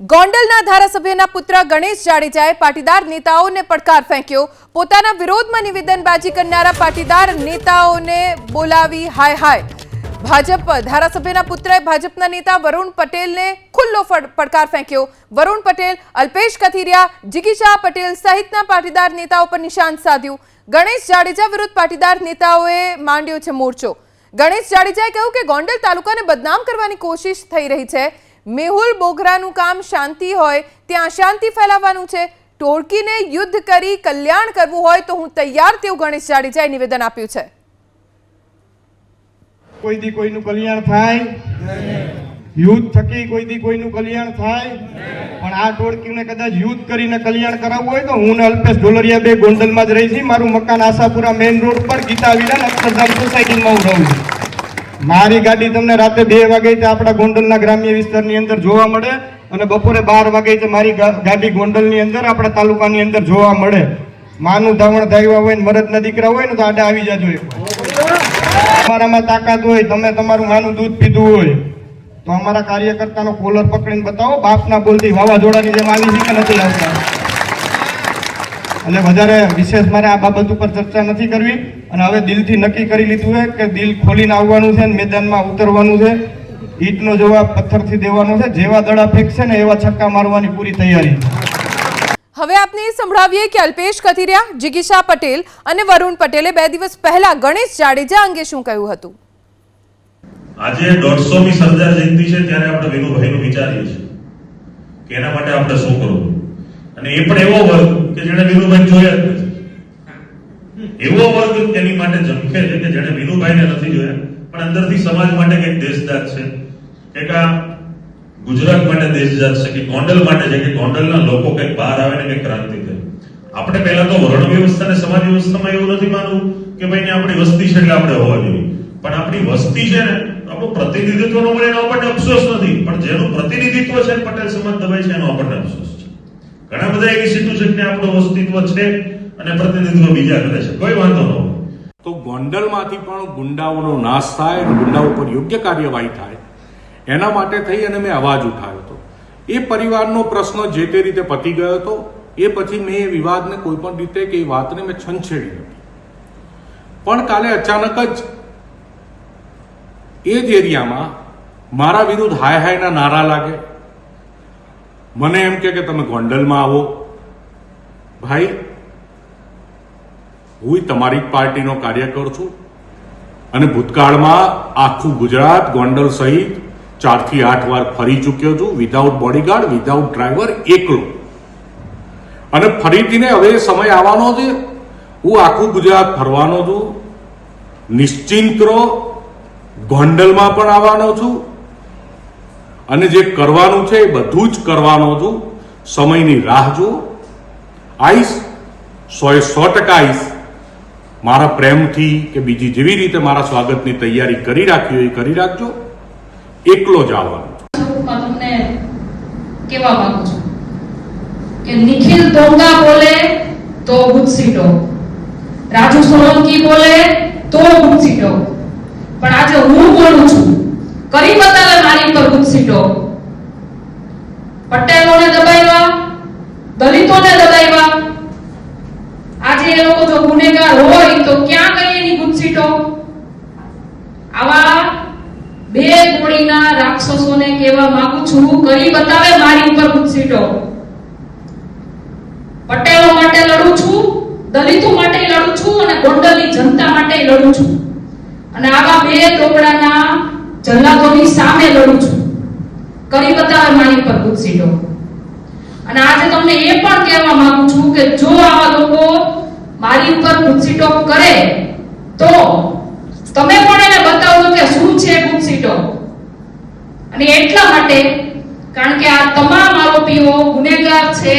ગોંડલના ધારાસભ્યના પુત્ર ગણેશ જાડેજાએ પાટીદાર નેતાઓને પડકાર ફેંક્યો. પોતાના વિરોધમાં નિવેદનબાજી કરનારા પાટીદાર નેતાઓને બોલાવી હાય હાય. ભાજપ ધારાસભ્યના પુત્રએ ભાજપના નેતા વરુણ પટેલને ખુલ્લો પડકાર ફેંક્યો. વરુણ પટેલ, અલ્પેશ કથિરિયા જિગીશા પટેલ સહિતના પાટીદાર નેતાઓ પર નિશાન સાધ્યું. ગણેશ જાડેજા વિરુદ્ધ પાટીદાર નેતાઓએ માંડ્યો છે મોરચો. ગણેશ જાડેજાએ કહ્યું કે ગોંડલ તાલુકાને બદનામ કરવાની કોશિશ થઈ રહી છે. મેહુલ બોગરાનું કામ શાંતિ હોય, ત્યાં અશાંતિ ફેલાવવાનું છે. ટોળકીને યુદ્ધ કરી કલ્યાણ કરવું હોય તો હું તૈયાર તેવું ગણેશ જાડેજાએ નિવેદન આપ્યું છે. કોઈ દી કોઈનું કલ્યાણ થાય? યુદ્ધ થકી કોઈ દી કોઈનું કલ્યાણ થાય? પણ આ ટોળકીને કદાચ યુદ્ધ કરીને કલ્યાણ કરાવવું હોય તો હું અલ્પેશ ઢોલરિયા બે ગોંડલમાં જ રહી છી મારું મકાન આશાપુરા મેઇન રોડ પર ગીતા વિરાન અક્ષરધામ સોસાયટીમાં હું રહું છું. મારી ગાડી તમને રાતે બે વાગે તે આપણા ગોંડલના ગ્રામ્ય વિસ્તારની અંદર જોવા મળે અને બપોરે બાર વાગે તે મારી ગાડી ગોંડલની અંદર આપણા તાલુકાની અંદર જોવા મળે. માનું ધાવણ ધાવ્યા હોય મરદના દીકરા હોય ને તો આડે આવી જાજો તમારામાં તાકાત હોય, તમે તમારું માનું દૂધ પીધું હોય, તો અમારા કાર્યકર્તાનો કોલર પકડીને બતાવો, બાપના બોલથી વાવાઝોડાની જેમ આવી છે નથી આવતા એટલે વધારે વિશેષ મારે આ બાબત ઉપર ચર્ચા નથી કરવી. અને હવે દિલથી નક્કી કરી લીધું છે કે દિલ ખોલીને આવવાનું છે અને મેદાનમાં ઉતરવાનું છે. ઈટનો જવાબ પથ્થરથી દેવાનો છે. જેવા દડા ફેંકશે ને એવા છક્કા મારવાની પૂરી તૈયારી છે. હવે આપને સંભળાવીએ કે અલ્પેશ કથિરિયા જિગીશા પટેલ અને વરુણ પટેલે બે દિવસ પહેલા ગણેશ જાડેજા અંગે શું કહ્યું હતું? આજે દોઢસોમી સરદાર જયંતિ છે ત્યારે આપણે વિનુભાઈનું વિચારીએ છીએ કે એના માટે આપણે શું કરવું? અને એ પણ એવો વર્ગ કે જેને વિનુભાઈ જોયા નથી. એવો વર્ગ તેની માટે ઝંખે છે કે જેણે વિનુભાઈને નથી જોયા. પણ અંદરથી સમાજ માટે કંઈક દેશદાર છે. કે આ ગુજરાત માટે દેશદાર છે કે ગોંડલ માટે છે કે ગોંડલના લોકો કંઈક બહાર આવે ને કંઈક ક્રાંતિ થાય આપણે પહેલા તો વર્ણ વ્યવસ્થા અને સમાજ વ્યવસ્થામાં એવું નથી માનવું કે ભાઈ ને આપણી વસ્તી છે એટલે આપણે હોવા જોઈએ. પણ આપણી વસ્તી છે ને આપણું પ્રતિનિધિત્વ ન મળે એનો આપણને અફસોસ નથી. પણ જેનું પ્રતિનિધિત્વ છે પટેલ સમાજ દબાય છે એનો આપણને અફસોસ છે. ઘણા બધા એવી સિચ્યુએશન ને અસ્તિત્વ છે અને પ્રતિનિધિત્વ બીજા કરે છે. કોઈ વાંધો ન તો ગોંડલમાંથી પણ ગુંડાઓનો નાશ થાય અને ઉપર પર યોગ્ય કાર્યવાહી થાય, એના માટે થઈ અને મેં અવાજ ઉઠાવ્યો હતો. એ પરિવારનો પ્રશ્ન જે તે રીતે પતી ગયો હતો, એ પછી મેં એ વિવાદને કોઈ પણ રીતે કે એ વાતને મેં છંછેડી નથી. પણ કાલે અચાનક જ એ જ એરિયામાં મારા વિરુદ્ધ હાય હાયના નારા લાગે મને એમ કે તમે ગોંડલમાં આવો. ભાઈ, હું તમારી પાર્ટીનો કાર્યકર છું અને ભૂતકાળમાં આખું ગુજરાત ગોંડલ સહિત ચારથી આઠ વાર ફરી ચૂક્યો છું વિધાઉટ બોડીગાર્ડ વિધાઉટ ડ્રાઈવર એકલો. અને ફરીથીને હવે સમય આવવાનો છે, હું આખું ગુજરાત ફરવાનો છું. નિશ્ચિંત રહો, ગોંડલમાં પણ આવવાનો છું. અને જે કરવાનું છે એ બધું જ કરવાનો છું. સમયની રાહ જુઓ. આઈશ સો એ સો ટકા આઈશ. મારા પ્રેમથી કે બીજી જેવી રીતે મારા સ્વાગતની તૈયારી કરી રાખી હોય કરી રાખજો. એકલો જ આવવાનો. કહેવા માંગુ કે નિખિલ દોંગા બોલે તો ગુજસીટો રાજુ સોલંકી બોલે તો ગુજસીટો પણ આજે હું બોલું છું, કરી બતાવે મારી સીટો. પટેલોને દબાવ્યા, દલિતોને દબાવ્યા. આજે એ લોકો જો ગુનેગાર હોય તો ક્યાં ગઈ એની ગુજસીટો આવા બે ગોળીના રાક્ષસોને કહેવા માંગુ છું કરી બતાવે મારી ઉપર ગુજસીટો પટેલો માટે લડું છું, દલિતો માટે લડું છું અને ગોંડલની જનતા માટે લડું છું. અને આવા બે ટોકડાના જલ્લાદોની સામે લડું છું. કરી બતાવે મારી ઉપર ગુજસીટો અને આજે તમને એ પણ કહેવા માંગુ છું કે જો આવા લોકો મારી ઉપર ગુજસીટો કરે, તો તમે પણ એને બતાવો કે શું છે ગુજસીટો અને એટલા માટે, કારણ કે આ તમામ આરોપીઓ ગુનેગાર છે,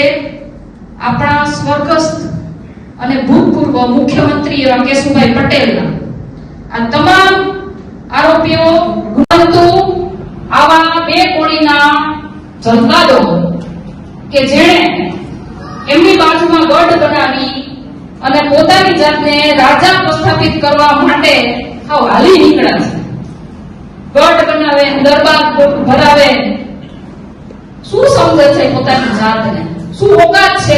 આપણા સ્વર્ગસ્થ અને ભૂતપૂર્વ મુખ્યમંત્રી એવા કેશુભાઈ પટેલના. આ તમામ આરોપીઓ પરંતુ આવા બે કે જેણે એમની બાજુમાં ગઢ બનાવી અને પોતાની જાતને રાજા પ્રસ્થાપિત કરવા માટે હાવ હાલી નીકળ્યા છે. ગઢ બનાવે દરબાર ભરાવે. શું સમજે છે પોતાની જાતને? શું ઓકાત છે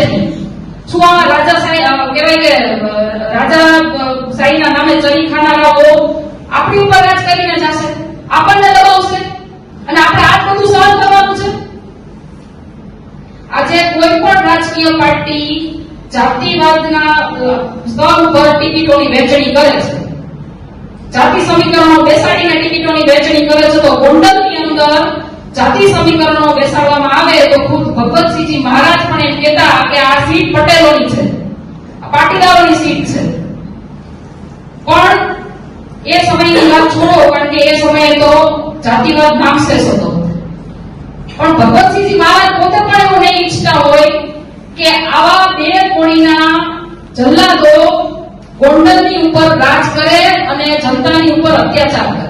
શું આ રાજા સાહેબ કહેવાય કે રાજા સાઈના નામે ચરી ખાનારાઓ આપણી ઉપર રાજ કરીને જશે આપણને દબાવશે અને આપણે આ બધું સહન કરવાનું છે આજે કોઈ પણ રાજકીય પાર્ટી જાતિવાદના સ્તર ઉપર ટિકિટોની વહેંચણી કરે છે. જાતિ સમીકરણો બેસાડીને ટિકિટોની વહેંચણી કરે છે તો ગોંડલની અંદર જાતિ સમીકરણો બેસાડવામાં આવે તો ખુદ ભગવતસિંહજી મહારાજ પણ એમ કહેતા કે આ સીટ પટેલોની છે. પાટીદારોની સીટ છે. પણ એ સમયની વાત છોડો, કારણ કે એ સમયે તો જાતિવાદ નામશેષ હતો પણ ભગવતસિંહજી મહારાજ પોતે પણ એવું નહીં ઈચ્છતા હોય કે આવા બે કોણીના જલ્લાદો ગોંડલની ઉપર રાજ કરે અને જનતાની ઉપર અત્યાચાર કરે.